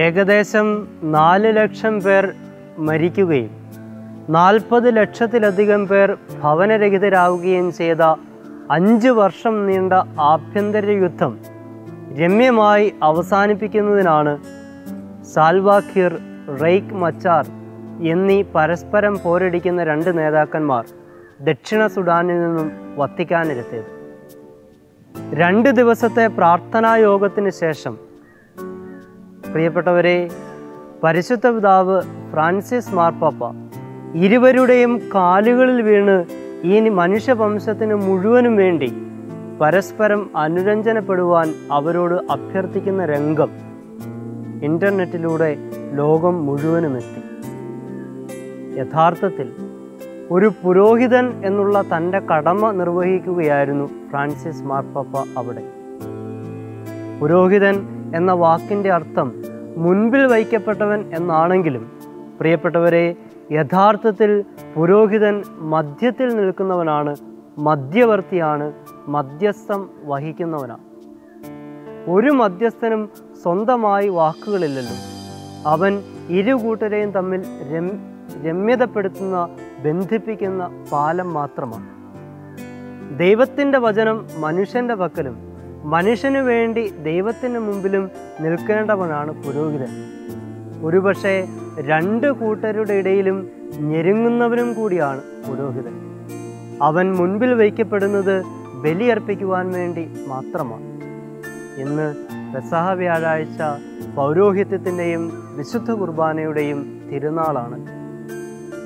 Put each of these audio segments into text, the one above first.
ഏകദേശം നാല് ലക്ഷം പേർ മരിക്കുകയും നാൽപ്പത് ലക്ഷത്തിലധികം പേർ ഭവനരഹിതരാവുകയും ചെയ്ത അഞ്ച് വർഷം നീണ്ട ആഭ്യന്തര യുദ്ധം രമ്യമായി അവസാനിപ്പിക്കുന്നതിനാണ് സാൽവാഖിർ റെയ്ക്ക് മച്ചാർ എന്നീ പരസ്പരം പോരടിക്കുന്ന രണ്ട് നേതാക്കന്മാർ ദക്ഷിണ സുഡാനിൽ നിന്നും വത്തിക്കാനിലെത്തിയത് രണ്ട് ദിവസത്തെ പ്രാർത്ഥനാ യോഗത്തിന് ശേഷം പ്രിയപ്പെട്ടവരെ പരിശുദ്ധ പിതാവ് ഫ്രാൻസിസ് മാർപ്പാപ്പ ഇരുവരുടെയും കാലുകളിൽ വീണ് ഈ മനുഷ്യവംശത്തിന് മുഴുവനും വേണ്ടി പരസ്പരം അനുരഞ്ജനപ്പെടുവാൻ അവരോട് അഭ്യർത്ഥിക്കുന്ന രംഗം ഇന്റർനെറ്റിലൂടെ ലോകം മുഴുവനും എത്തി. യഥാർത്ഥത്തിൽ ഒരു പുരോഹിതൻ എന്നുള്ള തന്റെ കടമ നിർവഹിക്കുകയായിരുന്നു ഫ്രാൻസിസ് മാർപ്പാപ്പ അവിടെ. പുരോഹിതൻ എന്ന വാക്കിന്റെ അർത്ഥം മുൻപിൽ വയ്ക്കപ്പെട്ടവൻ എന്നാണെങ്കിലും പ്രിയപ്പെട്ടവരെ യഥാർത്ഥത്തിൽ പുരോഹിതൻ മധ്യത്തിൽ നിൽക്കുന്നവനാണ് മധ്യവർത്തിയാണ് മധ്യസ്ഥം വഹിക്കുന്നവനാണ് ഒരു മധ്യസ്ഥനും സ്വന്തമായി വാക്കുകളില്ലല്ലോ. അവൻ ഇരു കൂട്ടരെയും തമ്മിൽ രം രമ്യതപ്പെടുത്തുന്ന ബന്ധിപ്പിക്കുന്ന പാലം മാത്രമാണ്. ദൈവത്തിന്റെ വചനം മനുഷ്യന്റെ പക്കലും മനുഷ്യനു വേണ്ടി ദൈവത്തിന് മുമ്പിലും നിൽക്കേണ്ടവനാണ് പുരോഹിതൻ. ഒരുപക്ഷെ രണ്ട് കൂട്ടരുടെ ഇടയിലും ഞെരുങ്ങുന്നവനും കൂടിയാണ് പുരോഹിതൻ. അവൻ മുൻപിൽ വയ്ക്കപ്പെടുന്നത് ബലിയർപ്പിക്കുവാൻ വേണ്ടി മാത്രമാണ്. ഇന്ന് പെസഹ വ്യാഴാഴ്ച പൗരോഹിത്യത്തിന്റെയും വിശുദ്ധ കുർബാനയുടെയും തിരുനാളാണ്.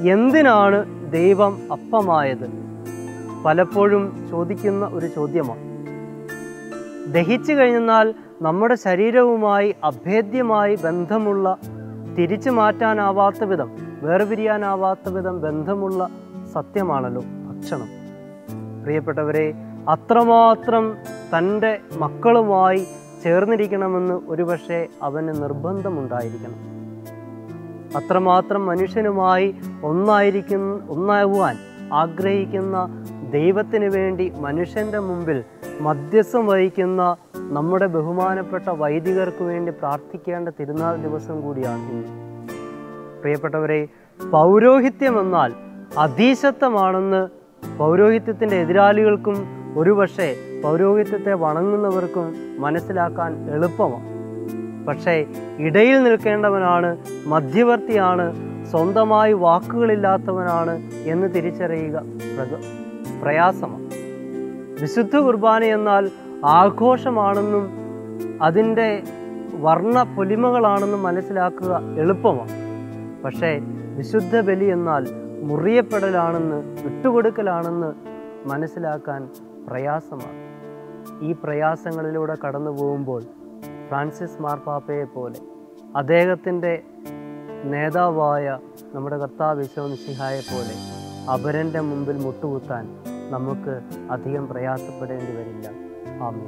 എന്തിനാണ് ദൈവം അപ്പമായത്? പലപ്പോഴും ചോദിക്കുന്ന ഒരു ചോദ്യമാണ്. ദഹിച്ചു കഴിഞ്ഞാൽ നമ്മുടെ ശരീരവുമായി അഭേദ്യമായി ബന്ധമുള്ള തിരിച്ചു മാറ്റാനാവാത്ത വിധം വേർപിരിയാനാവാത്ത വിധം ബന്ധമുള്ള സത്യമാണല്ലോ ഭക്ഷണം. പ്രിയപ്പെട്ടവരെ അത്രമാത്രം തന്റെ മക്കളുമായി ചേർന്നിരിക്കണമെന്ന് ഒരുപക്ഷെ അവന് നിർബന്ധമുണ്ടായിരിക്കണം. അത്രമാത്രം മനുഷ്യനുമായി ഒന്നായിരിക്കുന്ന ഒന്നാകുവാൻ ആഗ്രഹിക്കുന്ന ദൈവത്തിന് വേണ്ടി മനുഷ്യന്റെ മുമ്പിൽ മധ്യസ്ഥം വഹിക്കുന്ന നമ്മുടെ ബഹുമാനപ്പെട്ട വൈദികർക്ക് വേണ്ടി പ്രാർത്ഥിക്കേണ്ട തിരുനാൾ ദിവസം കൂടിയാണ് ഇന്ന്. പ്രിയപ്പെട്ടവരെ പൗരോഹിത്യം എന്നാൽ അതീശത്വമാണെന്ന് പൗരോഹിത്യത്തിന്റെ എതിരാളികൾക്കും ഒരുപക്ഷെ പൗരോഹിത്യത്തെ വണങ്ങുന്നവർക്കും മനസ്സിലാക്കാൻ എളുപ്പമാണ്. പക്ഷേ ഇടയിൽ നിൽക്കേണ്ടവനാണ് മധ്യവർത്തിയാണ് സ്വന്തമായി വാക്കുകളില്ലാത്തവനാണ് എന്ന് തിരിച്ചറിയുക പ്രയാസമാണ്. വിശുദ്ധ കുർബാന എന്നാൽ ആഘോഷമാണെന്നും അതിന്റെ വർണ പൊലിമകളാണെന്നും മനസ്സിലാക്കുക എളുപ്പമാണ്. പക്ഷേ വിശുദ്ധ ബലി എന്നാൽ മുറിയപ്പെടലാണെന്ന് വിട്ടുകൊടുക്കലാണെന്ന് മനസ്സിലാക്കാൻ പ്രയാസമാണ്. ഈ പ്രയാസങ്ങളിലൂടെ കടന്നു പോകുമ്പോൾ ഫ്രാൻസിസ് മാർപ്പാപ്പയെ പോലെ അദ്ദേഹത്തിന്റെ നേതാവായ നമ്മുടെ കർത്താവ് വിശ്വമിസിഹായെ പോലെ അപരന്റെ മുമ്പിൽ മുട്ടുകുത്താൻ നമുക്ക് അധികം പ്രയാസപ്പെടേണ്ടി വരില്ല. ആമേ